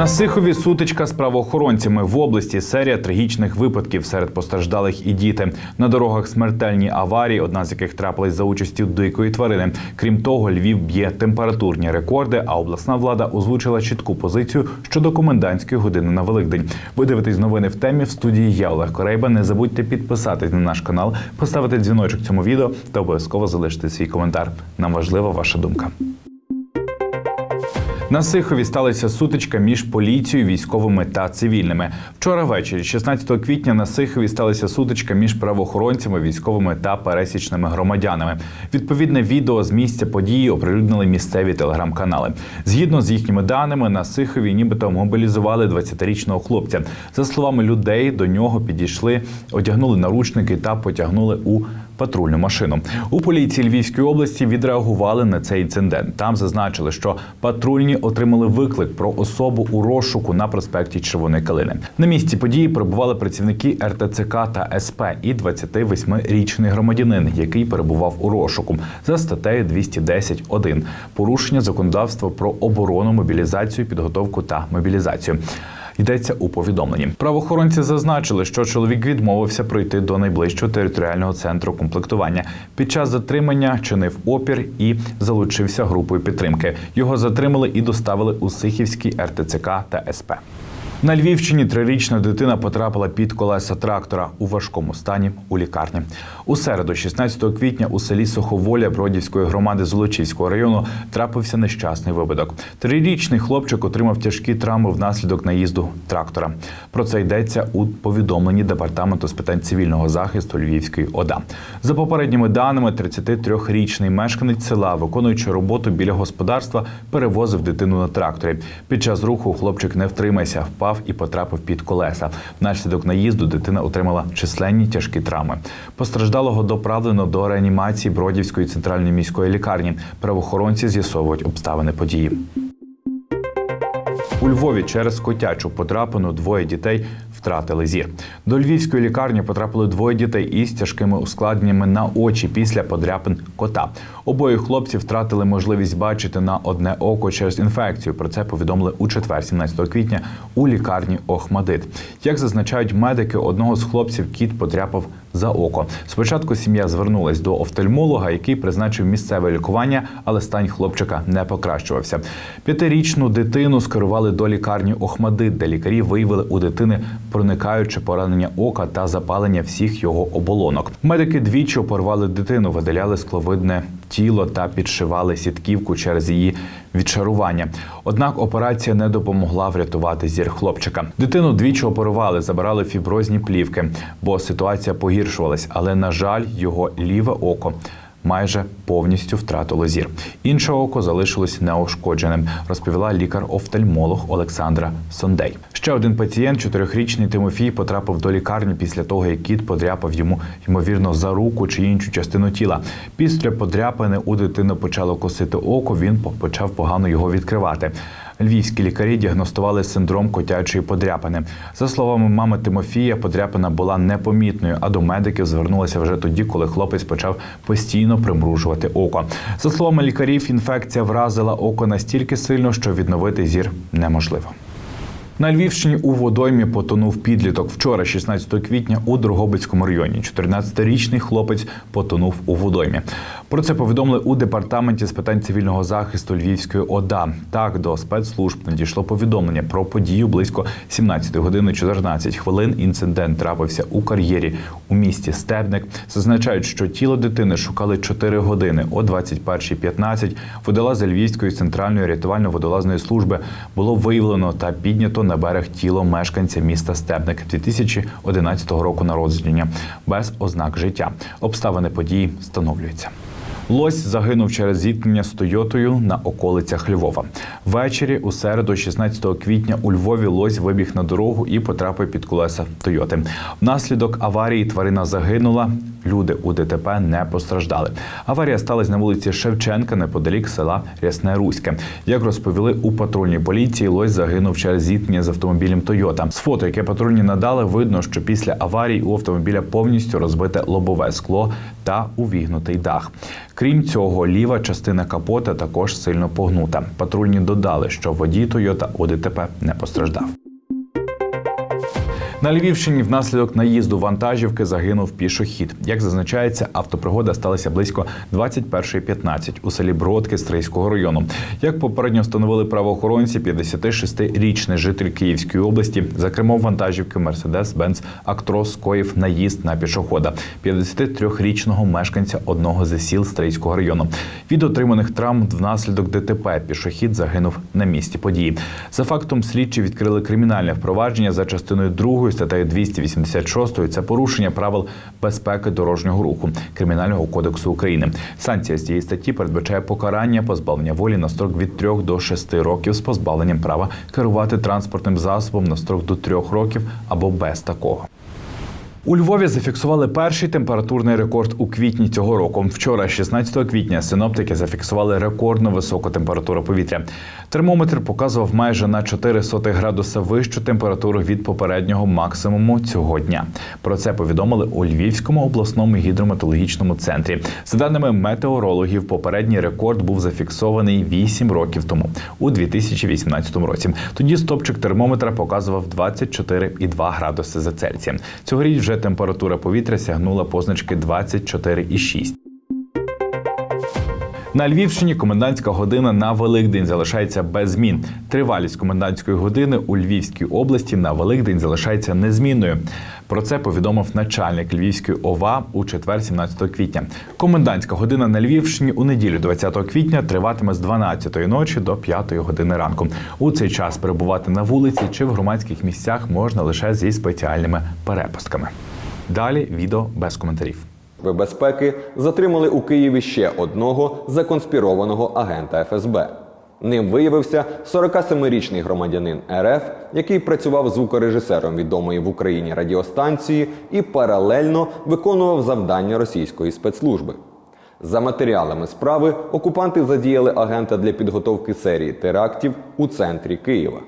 На Сихові сутичка з правоохоронцями в області серія трагічних випадків серед постраждалих і діти. На дорогах смертельні аварії, одна з яких трапилась за участю дикої тварини. Крім того, Львів б'є температурні рекорди, а обласна влада озвучила чітку позицію щодо комендантської години на Великдень. Ви дивитесь новини в темі в студії. Я Олег Корейба. Не забудьте підписатись на наш канал, поставити дзвіночок цьому відео та обов'язково залишити свій коментар. Нам важлива ваша думка. На Сихові сталася сутичка між поліцією, військовими та цивільними. Вчора ввечері, 16 квітня, на Сихові сталася сутичка між правоохоронцями, військовими та пересічними громадянами. Відповідне відео з місця події оприлюднили місцеві телеграм-канали. Згідно з їхніми даними, на Сихові нібито мобілізували 20-річного хлопця. За словами людей, до нього підійшли, одягнули наручники та потягнули у патрульну машину. У поліції Львівської області відреагували на цей інцидент. Там зазначили, що патрульні отримали виклик про особу у розшуку на проспекті Червоної Калини. На місці події перебували працівники РТЦК та СП і 28-річний громадянин, який перебував у розшуку за статтею 210.1 порушення законодавства про оборону, мобілізацію, підготовку та мобілізацію. Йдеться у повідомленні. Правоохоронці зазначили, що чоловік відмовився пройти до найближчого територіального центру комплектування. Під час затримання чинив опір і залучився групою підтримки. Його затримали і доставили у Сихівський РТЦК та СП. На Львівщині трирічна дитина потрапила під колеса трактора у важкому стані у лікарні. У середу, 16 квітня, у селі Суховоля Бродівської громади Золочівського району трапився нещасний випадок. Трирічний хлопчик отримав тяжкі травми внаслідок наїзду трактора. Про це йдеться у повідомленні департаменту з питань цивільного захисту Львівської ОДА. За попередніми даними, 33-річний мешканець села, виконуючи роботу біля господарства, перевозив дитину на тракторі. Під час руху хлопчик не втримався, впав і потрапив під колеса. Внаслідок наїзду дитина отримала численні тяжкі травми. Постраждалого доправлено до реанімації Бродівської центральної міської лікарні. Правоохоронці з'ясовують обставини події. У Львові через котячу потрапину двоє дітей втратили зір. До львівської лікарні потрапили двоє дітей із тяжкими ускладненнями на очі після подряпин кота. Обоє хлопці втратили можливість бачити на одне око через інфекцію. Про це повідомили у четвер, 17 квітня, у лікарні Охмадит. Як зазначають медики, одного з хлопців кіт подряпав за око. Спочатку сім'я звернулась до офтальмолога, який призначив місцеве лікування, але стан хлопчика не покращувався. П'ятирічну дитину скерували до лікарні Охмадит, де лікарі виявили у дитини проникаюче поранення ока та запалення всіх його оболонок. Медики двічі порвали дитину, видаляли скловидне тіло та підшивали сітківку через її відшарування. Однак операція не допомогла врятувати зір хлопчика. Дитину двічі оперували, забирали фіброзні плівки, бо ситуація погіршувалась. Але на жаль, його ліве око. Майже повністю втратило зір. Інше око залишилось неушкодженим, розповіла лікар-офтальмолог Олександра Сондей. Ще один пацієнт, чотирьохрічний Тимофій, потрапив до лікарні після того, як кіт подряпав йому ймовірно за руку чи іншу частину тіла. Після подряпини у дитини почало косити око. Він почав погано його відкривати. Львівські лікарі діагностували синдром котячої подряпини. За словами мами Тимофія, подряпина була непомітною, а до медиків звернулася вже тоді, коли хлопець почав постійно примружувати око. За словами лікарів, інфекція вразила око настільки сильно, що відновити зір неможливо. На Львівщині у водоймі потонув підліток. Вчора, 16 квітня, у Дрогобицькому районі. 14-річний хлопець потонув у водоймі. Про це повідомили у департаменті з питань цивільного захисту Львівської ОДА. Так до спецслужб надійшло повідомлення про подію близько 17 години 14 хвилин. Інцидент трапився у кар'єрі у місті Стебник. Зазначають, що тіло дитини шукали 4 години о 21.15. Водолази Львівської центральної рятувально-водолазної служби було виявлено та піднято на берег тіло мешканця міста Стебник 2011 року народження без ознак життя. Обставини події встановлюються. Лось загинув через зіткнення з Тойотою на околицях Львова. Ввечері у середу, 16 квітня, у Львові лось вибіг на дорогу і потрапив під колеса Тойоти. Внаслідок аварії тварина загинула. Люди у ДТП не постраждали. Аварія сталася на вулиці Шевченка неподалік села Рясне Руське. Як розповіли у патрульній поліції, лось загинув через зіткнення з автомобілем Тойота. З фото, яке патрульні надали, видно, що після аварії у автомобіля повністю розбите лобове скло та увігнутий дах. Крім цього, ліва частина капота також сильно погнута. Патрульні додали, що водій Тойота у ДТП не постраждав. На Львівщині внаслідок наїзду вантажівки загинув пішохід. Як зазначається, автопригода сталася близько 21.15 у селі Бродки Стрийського району. Як попередньо встановили правоохоронці, 56-річний житель Київської області за кермом вантажівки Mercedes-Benz Actros скоїв наїзд на пішохода, 53-річного мешканця одного з сіл Стрийського району. Від отриманих травм внаслідок ДТП пішохід загинув на місці події. За фактом слідчі відкрили кримінальне впровадження за частиною 2 статтею 286 – Це порушення правил безпеки дорожнього руху Кримінального кодексу України. Санкція з цієї статті передбачає покарання позбавлення волі на строк від 3 до 6 років з позбавленням права керувати транспортним засобом на строк до 3 років або без такого. У Львові зафіксували перший температурний рекорд у квітні цього року. Вчора, 16 квітня, синоптики зафіксували рекордно високу температуру повітря. Термометр показував майже на 4 сотих градуса вищу температуру від попереднього максимуму цього дня. Про це повідомили у Львівському обласному гідрометеорологічному центрі. За даними метеорологів, попередній рекорд був зафіксований 8 років тому, у 2018 році. Тоді стопчик термометра показував 24,2 градуси за Цельсієм. Цьогоріч вже температура повітря сягнула позначки 24,6. На Львівщині комендантська година на Великдень залишається без змін. Тривалість комендантської години у Львівській області на Великдень залишається незмінною. Про це повідомив начальник Львівської ОВА у четвер, 17 квітня. Комендантська година на Львівщині у неділю, 20 квітня, триватиме з 12 ночі до 5 години ранку. У цей час перебувати на вулиці чи в громадських місцях можна лише зі спеціальними перепустками. Далі відео без коментарів. Ви затримали у Києві ще одного законспірованого агента ФСБ. Ним виявився 47-річний громадянин РФ, який працював звукорежисером відомої в Україні радіостанції і паралельно виконував завдання російської спецслужби. За матеріалами справи окупанти задіяли агента для підготовки серії терактів у центрі Києва.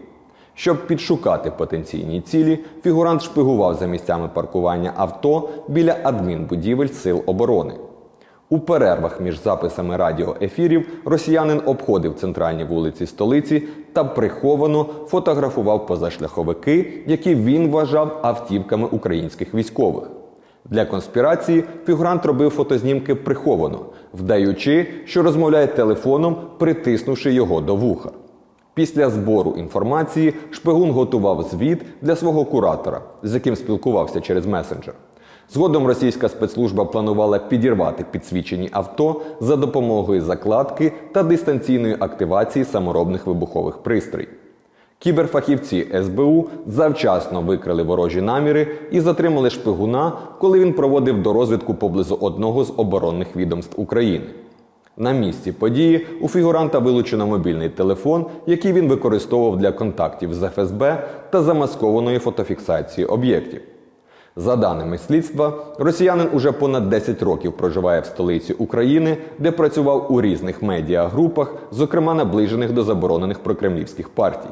Щоб підшукати потенційні цілі, фігурант шпигував за місцями паркування авто біля адмінбудівель Сил оборони. У перервах між записами радіоефірів росіянин обходив центральні вулиці столиці та приховано фотографував позашляховики, які він вважав автівками українських військових. Для конспірації фігурант робив фотознімки приховано, вдаючи, що розмовляє телефоном, притиснувши його до вуха. Після збору інформації шпигун готував звіт для свого куратора, з яким спілкувався через месенджер. Згодом російська спецслужба планувала підірвати підсвічені авто за допомогою закладки та дистанційної активації саморобних вибухових пристроїв. Кіберфахівці СБУ завчасно викрили ворожі наміри і затримали шпигуна, коли він проводив дорозвідку поблизу одного з оборонних відомств України. На місці події у фігуранта вилучено мобільний телефон, який він використовував для контактів з ФСБ та замаскованої фотофіксації об'єктів. За даними слідства, росіянин уже понад 10 років проживає в столиці України, де працював у різних медіагрупах, зокрема наближених до заборонених прокремлівських партій.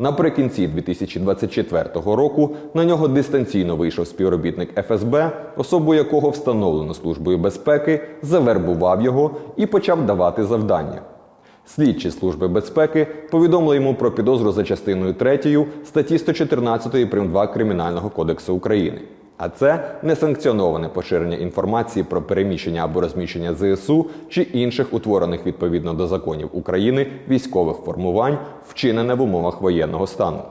Наприкінці 2024 року на нього дистанційно вийшов співробітник ФСБ, особу якого встановлено службою безпеки, завербував його і почав давати завдання. Слідчі служби безпеки повідомили йому про підозру за частиною 3 статті 114 прим. 2 Кримінального кодексу України. А це несанкціоноване поширення інформації про переміщення або розміщення ЗСУ чи інших утворених відповідно до законів України військових формувань, вчинене в умовах воєнного стану.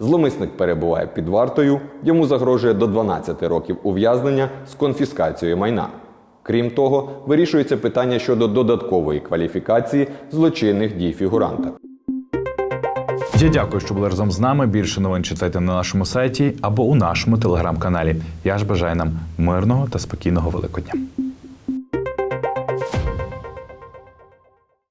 Зломисник перебуває під вартою, йому загрожує до 12 років ув'язнення з конфіскацією майна. Крім того, вирішується питання щодо додаткової кваліфікації злочинних дій фігуранта. Я дякую, що були разом з нами. Більше новин читайте на нашому сайті або у нашому телеграм-каналі. Я ж бажаю нам мирного та спокійного Великодня.